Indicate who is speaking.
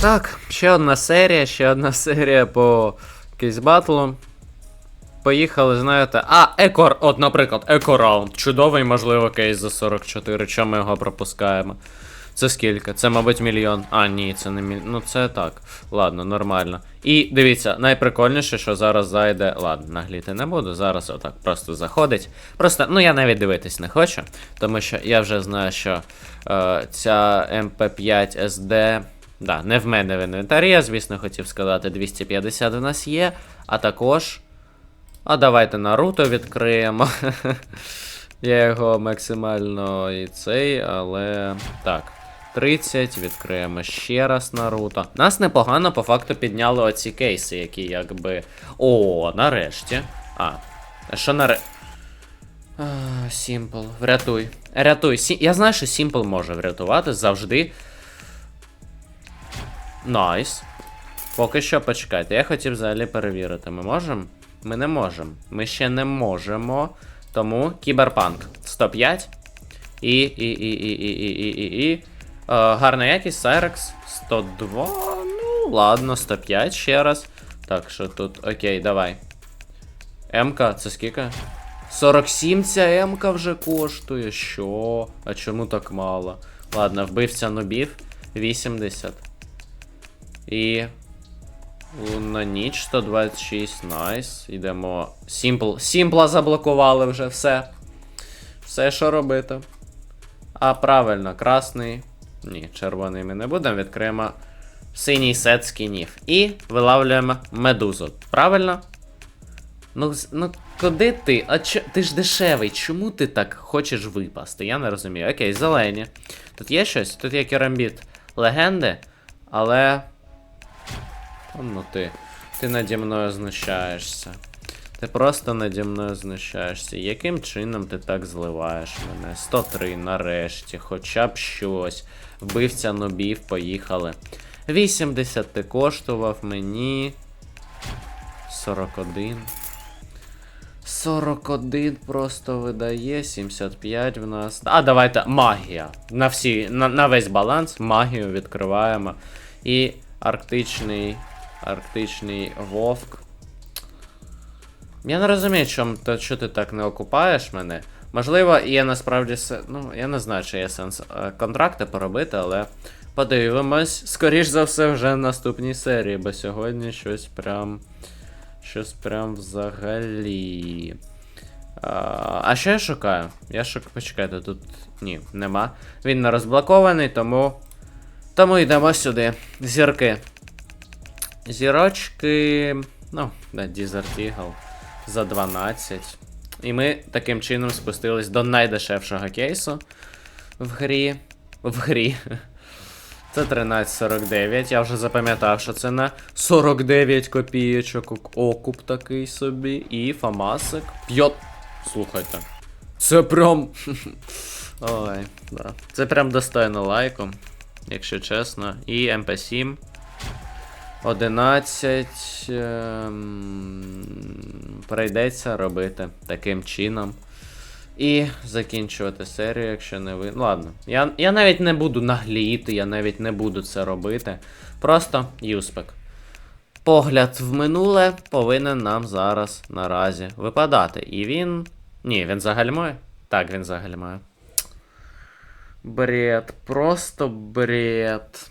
Speaker 1: Так, ще одна серія, ще одна серія по кейс батлу. Поїхали, знаєте. А, екор, от, наприклад, еко-раунд. Чудовий, можливо, кейс за 44. Чому ми його пропускаємо? Це скільки? Це, мабуть, мільйон. А, ні, це не мільйон. Ну, це так. Ладно, нормально. І дивіться, найприкольніше, що зараз зайде. Ладно, нагліти не буду. Зараз отак просто заходить. Просто, ну я навіть дивитись не хочу, тому що я вже знаю, що е, ця MP5 SD. Да, не в мене в інвентарі, я, звісно, хотів сказати, 250 у нас є, а також. А давайте Наруто відкриємо. Я його максимально і цей, але. Так. 30, відкриємо ще раз Наруто. Нас непогано по факту підняли оці кейси, які якби. О, нарешті. А. Що наре. Сімпл, врятуй. Рятуй. Сі... Я знаю, що Сімпл може врятувати завжди. Найс. Поки що почекайте. Я хотів взагалі перевірити. Ми можемо? Ми не можемо. Ми ще не можемо. Тому кіберпанк 105. І. і, і, і, і, і, і, і, і. Е, гарна якість, Сайрекс 102. Ну, ладно, 105 ще раз. Так що тут, окей, давай. МК, це скільки? 47 ця МК вже коштує. Що? А чому так мало? Ладно, вбивця нубів 80. І. На ніч 126, найс. Йдемо. Сімпл. Сімпла заблокували вже все. Все, що робити. А правильно, красний. Ні, червоний ми не будемо. Відкриємо синій сет скінів. І вилавлюємо медузу. Правильно? Ну, ну куди ти? А чо, ти ж дешевий, чому ти так хочеш випасти? Я не розумію. Окей, зелені. Тут є щось? Тут є керамбіт легенди, але. Ну ти. Ти наді мною знущаєшся. Ти просто наді мною знущаєшся. Яким чином ти так зливаєш мене? 103 нарешті, хоча б щось. Вбивця нобів, поїхали. 80 ти коштував мені. 41. 41 просто видає, 75 в нас. А давайте магія. На всі, на, на весь баланс магію відкриваємо. І арктичний. Арктичний вовк. Я не розумію, чому то, що ти так не окупаєш мене. Можливо, є насправді Ну, я не знаю, чи є сенс е, контракти поробити, але подивимось. Скоріш за все, вже в наступній серії, бо сьогодні щось прям. Щось прям взагалі. А, а що я шукаю? Я шукаю. Почекайте, тут. Ні, нема. Він не розблокований, тому. Тому йдемо сюди. Зірки. Зірочки. Ну, да, Desert Eagle за 12. І ми таким чином спустились до найдешевшого кейсу в грі. В грі. Це 1349. Я вже запам'ятав, що це на 49 копійочок. Окуп такий собі. І Фамасик. П'ят. Слухайте. Це прям. Ой, да. Це прям достойно лайку, якщо чесно. І МП7. 11. Ем... Прийдеться робити таким чином. І закінчувати серію, якщо не ви. Ладно, я, я навіть не буду нагліти, я навіть не буду це робити. Просто юспек. Погляд в минуле повинен нам зараз наразі випадати. І він. Ні, він загальмує? Так, він загальмує. Бред, просто бред.